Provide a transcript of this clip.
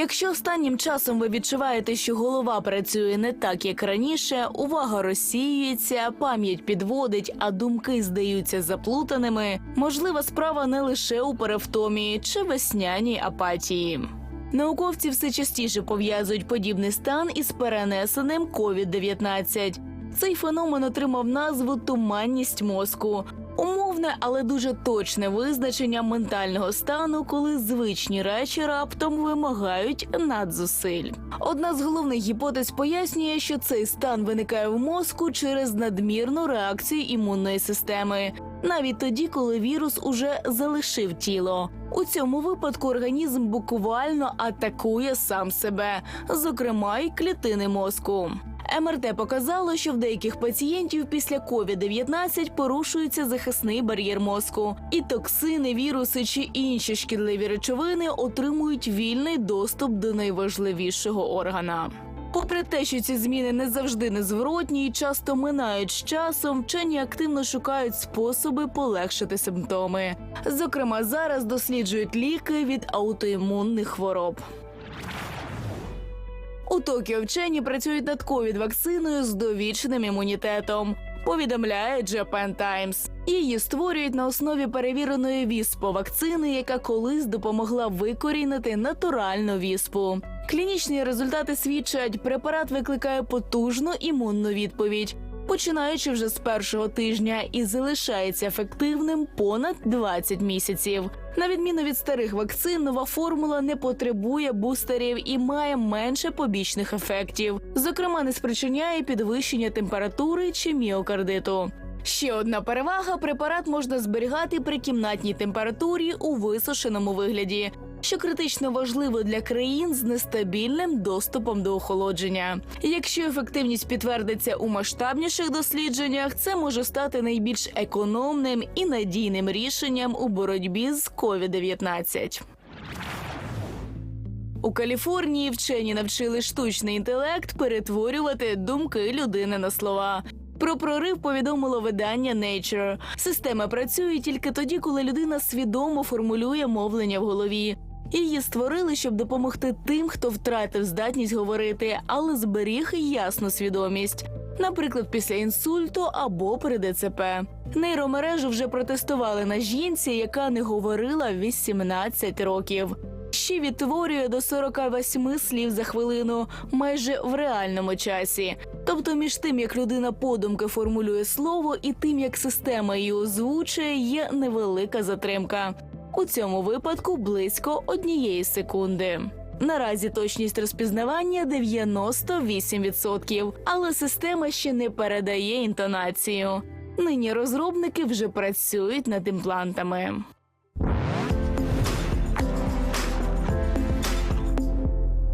Якщо останнім часом ви відчуваєте, що голова працює не так, як раніше, увага розсіюється, пам'ять підводить, а думки здаються заплутаними, можлива справа не лише у перевтомі чи весняній апатії. Науковці все частіше пов'язують подібний стан із перенесеним COVID-19. Цей феномен отримав назву туманність мозку. Умовне, але дуже точне визначення ментального стану, коли звичні речі раптом вимагають надзусиль. Одна з головних гіпотез пояснює, що цей стан виникає в мозку через надмірну реакцію імунної системи, навіть тоді, коли вірус уже залишив тіло. У цьому випадку організм буквально атакує сам себе, зокрема й клітини мозку. МРТ показало, що в деяких пацієнтів після COVID-19 порушується захисний бар'єр мозку, і токсини, віруси чи інші шкідливі речовини отримують вільний доступ до найважливішого органа. Попри те, що ці зміни не завжди незворотні і часто минають з часом, вчені активно шукають способи полегшити симптоми. Зокрема, зараз досліджують ліки від аутоімунних хвороб. У Токіо вчені працюють над ковід-вакциною з довічним імунітетом. Повідомляє Japan Times. Її створюють на основі перевіреної віспо вакцини, яка колись допомогла викорінити натуральну віспу. Клінічні результати свідчать, препарат викликає потужну імунну відповідь, починаючи вже з першого тижня, і залишається ефективним понад 20 місяців. На відміну від старих вакцин, нова формула не потребує бустерів і має менше побічних ефектів. Зокрема, не спричиняє підвищення температури чи міокардиту. Ще одна перевага: препарат можна зберігати при кімнатній температурі у висушеному вигляді, що критично важливо для країн з нестабільним доступом до охолодження. Якщо ефективність підтвердиться у масштабніших дослідженнях, це може стати найбільш економним і надійним рішенням у боротьбі з COVID-19. У Каліфорнії вчені навчили штучний інтелект перетворювати думки людини на слова. Про прорив повідомило видання Nature. Система працює тільки тоді, коли людина свідомо формулює мовлення в голові. Її створили, щоб допомогти тим, хто втратив здатність говорити, але зберіг ясну свідомість, наприклад, після інсульту або при ДЦП. Нейромережу вже протестували на жінці, яка не говорила 18 років. Ще відтворює до 48 слів за хвилину, майже в реальному часі. Тобто, між тим, як людина подумки формулює слово, і тим, як система її озвучує, є невелика затримка. У цьому випадку близько однієї секунди. Наразі точність розпізнавання 98%, але система ще не передає інтонацію. Нині розробники вже працюють над імплантами.